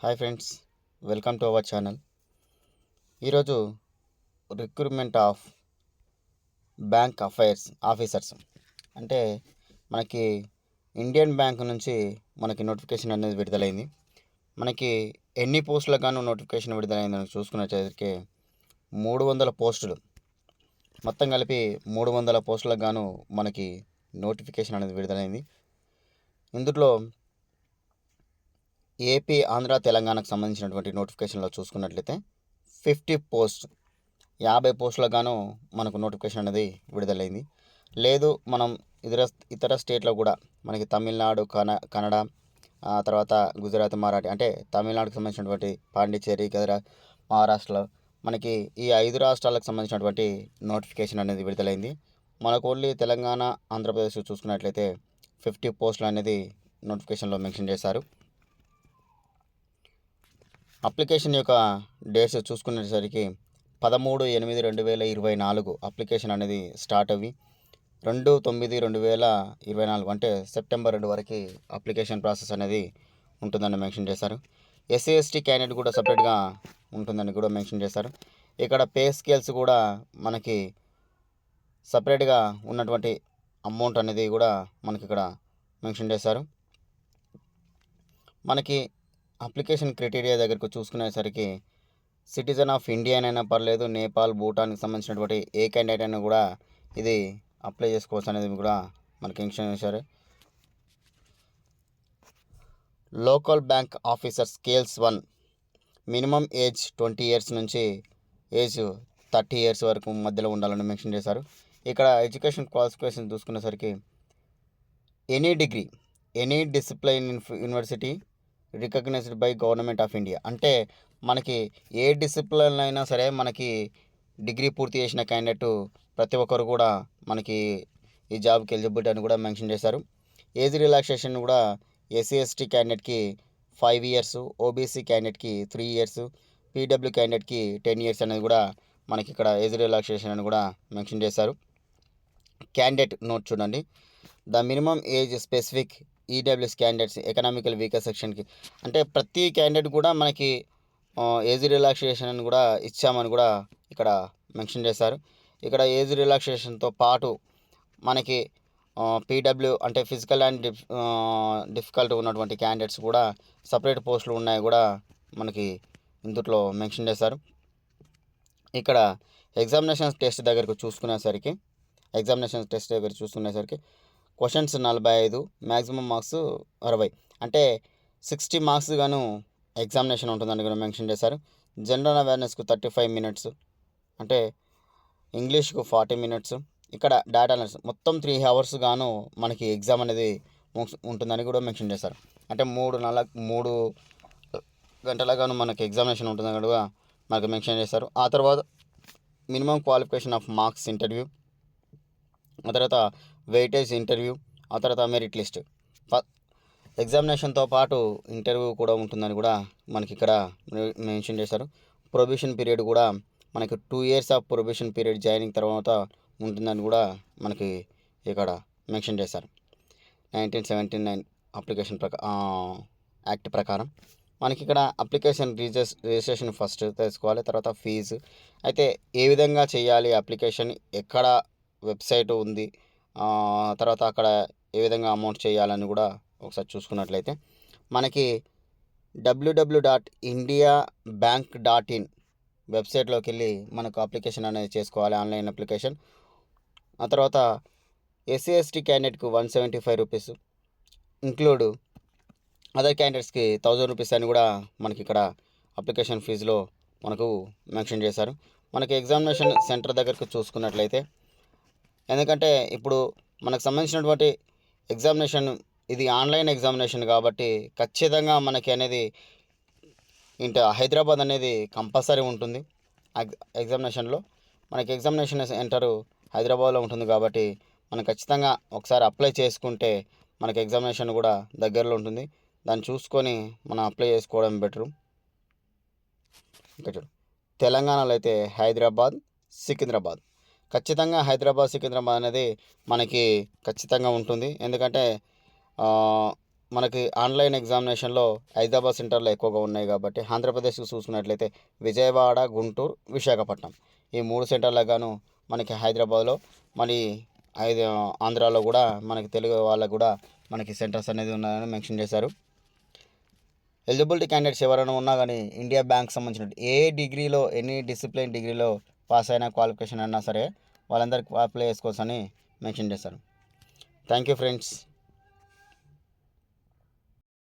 Hi friends welcome to our channel. ఈరోజు recruitment of bank affairs officers అంటే మనకి Indian bank నుంచి మనకి నోటిఫికేషన్ అనేది విడుదలైంది. మనకి ఎన్ని పోస్టులకు గాను నోటిఫికేషన్ విడుదలైందని చూసుకున్నట్లయితే మూడు వందల పోస్టులు. మొత్తం కలిపి మూడు వందల పోస్టులకు గాను మనకి నోటిఫికేషన్ అనేది విడుదలైంది. ఇందులో ఏపీ ఆంధ్ర తెలంగాణకు సంబంధించినటువంటి నోటిఫికేషన్లో చూసుకున్నట్లయితే ఫిఫ్టీ పోస్ట్ యాభై పోస్టులకు గాను మనకు నోటిఫికేషన్ అనేది విడుదలైంది. లేదు మనం ఇతర ఇతర స్టేట్లో కూడా మనకి తమిళనాడు కన కన్నడ ఆ తర్వాత గుజరాత్ మరాఠీ అంటే తమిళనాడుకు సంబంధించినటువంటి పాండిచ్చేరి గదరా మహారాష్ట్రలో మనకి ఈ ఐదు రాష్ట్రాలకు సంబంధించినటువంటి నోటిఫికేషన్ అనేది విడుదలైంది. మనకు ఓన్లీ తెలంగాణ ఆంధ్రప్రదేశ్ చూసుకున్నట్లయితే ఫిఫ్టీ పోస్టులు అనేది నోటిఫికేషన్లో మెన్షన్ చేశారు. అప్లికేషన్ యొక్క డేట్స్ చూసుకునేసరికి పదమూడు ఎనిమిది రెండు వేల ఇరవై నాలుగు అప్లికేషన్ అనేది స్టార్ట్ అవి రెండు తొమ్మిది రెండు వేల ఇరవై నాలుగు అంటే సెప్టెంబర్ రెండు వరకు అప్లికేషన్ ప్రాసెస్ అనేది ఉంటుందని మెన్షన్ చేశారు. ఎస్సీ ఎస్టీ క్యాండిడేట్ కూడా సపరేట్గా ఉంటుందని కూడా మెన్షన్ చేశారు. ఇక్కడ పే స్కేల్స్ కూడా మనకి సపరేట్గా ఉన్నటువంటి అమౌంట్ అనేది కూడా మనకి ఇక్కడ మెన్షన్ చేశారు. మనకి అప్లికేషన్ క్రైటీరియా దగ్గరకు చూసుకునేసరికి సిటిజన్ ఆఫ్ ఇండియా అయినా పర్లేదు నేపాల్ భూటాన్కి సంబంధించినటువంటి ఏ క్యాండిడేట్ అయినా కూడా ఇది అప్లై చేసుకోవచ్చు అనేది కూడా మనకి మెన్షన్ చేశారు. Local bank officer scales one minimum age twenty years నుంచి ఏజ్ థర్టీ ఇయర్స్ వరకు మధ్యలో ఉండాలని మెన్షన్ చేశారు. ఇక్కడ education qualification చూసుకునేసరికి any degree any discipline university recognised by government of India. అంటే మనకి ఏ డిసిప్లిన్ అయినా సరే మనకి డిగ్రీ పూర్తి చేసిన క్యాండిడేట్ ప్రతి ఒక్కరు కూడా మనకి ఈ జాబ్కి ఎలిజిబిలిటీ అని కూడా మెన్షన్ చేశారు. ఏజ్ రిలాక్సేషన్ కూడా ఎస్సీ ఎస్టీ క్యాండిడేట్కి ఫైవ్ ఇయర్స్ ఓబీసీ క్యాండిడేట్కి త్రీ ఇయర్స్ పీడబ్ల్యూ క్యాండిడేట్కి టెన్ ఇయర్స్ అనేది కూడా మనకి ఇక్కడ ఏజ్ రిలాక్సేషన్ అని కూడా మెన్షన్ చేశారు. క్యాండిడేట్ నోట్ చూడండి. The minimum age specific EWS candidates economical weaker సెక్షన్కి అంటే ప్రతి క్యాండిడేట్ కూడా మనకి ఏజ్ రిలాక్సేషన్ అని కూడా ఇచ్చామని కూడా ఇక్కడ మెన్షన్ చేశారు. ఇక్కడ ఏజ్ రిలాక్సేషన్తో పాటు మనకి పీడబ్ల్యూ అంటే ఫిజికల్ అండ్ డిఫ్ డిఫికల్ట్ ఉన్నటువంటి క్యాండిడేట్స్ కూడా సపరేట్ పోస్టులు ఉన్నాయి కూడా మనకి ఇందుట్లో మెన్షన్ చేశారు. ఇక్కడ ఎగ్జామినేషన్ టెస్ట్ దగ్గరకు చూసుకునేసరికి ఎగ్జామినేషన్ టెస్ట్ దగ్గర చూసుకునేసరికి క్వశ్చన్స్ నలభై ఐదు మ్యాక్సిమం మార్క్స్ అరవై. అంటే సిక్స్టీ మార్క్స్ గాను ఎగ్జామినేషన్ ఉంటుందని కూడా మెన్షన్ చేశారు. జనరల్ అవేర్నెస్కు థర్టీ ఫైవ్ మినిట్స్ అంటే ఇంగ్లీష్కు ఫార్టీ మినిట్స్ ఇక్కడ డేటా అనాలిసిస్ మొత్తం త్రీ అవర్స్ గాను మనకి ఎగ్జామ్ అనేది ఉంటుందని కూడా మెన్షన్ చేశారు. అంటే మూడు నెల మూడు గంటలగాను మనకి ఎగ్జామినేషన్ ఉంటుందని కూడా మనకు మెన్షన్ చేశారు. ఆ తర్వాత minimum qualification of marks interview ఆ తర్వాత వెయిటేజ్ ఇంటర్వ్యూ ఆ తర్వాత మెరిట్ లిస్ట్. ఎగ్జామినేషన్తో పాటు ఇంటర్వ్యూ కూడా ఉంటుందని కూడా మనకి ఇక్కడ మెన్షన్ చేశారు. ప్రొబిషన్ పీరియడ్ కూడా మనకి two years of probation period joining తర్వాత ఉంటుందని కూడా మనకి ఇక్కడ మెన్షన్ చేశారు. నైన్టీన్ సెవెంటీ నైన్ అప్లికేషన్ ప్రకా యాక్ట్ ప్రకారం. మనకి ఇక్కడ అప్లికేషన్ రిజిస్ రిజిస్ట్రేషన్ ఫస్ట్ తెలుసుకోవాలి తర్వాత ఫీజు. అయితే ఏ విధంగా చేయాలి అప్లికేషన్? ఎక్కడ వెబ్సైట్ ఉంది? తర్వాత అక్కడ ఏ విధంగా అమౌంట్ చేయాలని కూడా ఒకసారి చూసుకున్నట్లయితే మనకి WWW dot India bank dot in వెబ్సైట్లోకి వెళ్ళి మనకు అప్లికేషన్ అనేది చేసుకోవాలి ఆన్లైన్ అప్లికేషన్ ఆ తర్వాత SC ST క్యాండిడేట్కి one seventy five rupees include other క్యాండిడేట్స్కి థౌజండ్ రూపీస్ అని కూడా మనకి ఇక్కడ అప్లికేషన్ ఫీజులో మనకు మెన్షన్ చేశారు. మనకి ఎగ్జామినేషన్ సెంటర్ దగ్గరకు చూసుకున్నట్లయితే ఎందుకంటే ఇప్పుడు మనకు సంబంధించినటువంటి ఎగ్జామినేషన్ ఇది ఆన్లైన్ ఎగ్జామినేషన్ కాబట్టి ఖచ్చితంగా మనకి అనేది ఇంట హైదరాబాద్ అనేది కంపల్సరీ ఉంటుంది. ఎగ్జామినేషన్లో మనకి ఎగ్జామినేషన్ సెంటర్ హైదరాబాద్లో ఉంటుంది కాబట్టి మనం ఖచ్చితంగా ఒకసారి అప్లై చేసుకుంటే మనకి ఎగ్జామినేషన్ కూడా దగ్గరలో ఉంటుంది. దాన్ని చూసుకొని మనం అప్లై చేసుకోవడం బెటరు. ఇంకా చూడు. తెలంగాణలో అయితే హైదరాబాద్ సికింద్రాబాద్. ఖచ్చితంగా హైదరాబాద్ సికింద్రాబాద్ అనేది మనకి ఖచ్చితంగా ఉంటుంది. ఎందుకంటే మనకి ఆన్లైన్ ఎగ్జామినేషన్లో హైదరాబాద్ సెంటర్లో ఎక్కువగా ఉన్నాయి కాబట్టి ఆంధ్రప్రదేశ్ చూసుకున్నట్లయితే విజయవాడ గుంటూరు విశాఖపట్నం ఈ మూడు సెంటర్లకు గాను మనకి హైదరాబాద్లో మరి ఐదు ఆంధ్రాలో కూడా మనకి తెలుగు వాళ్ళకు కూడా మనకి సెంటర్స్ అనేది ఉన్నాయని మెన్షన్ చేశారు. ఎలిజిబిలిటీ క్యాండిడేట్స్ ఎవరైనా ఉన్నా కానీ ఇండియా బ్యాంక్ సంబంధించిన ఏ డిగ్రీలో ఎనీ డిసిప్లిన్ డిగ్రీలో పాస్ అయిన క్వాలిఫికేషన్ అయినా సరే వాళ్ళందరికీ అప్లై చేసుకోవచ్చని మెన్షన్ చేశారు థ్యాంక్ యూ ఫ్రెండ్స్.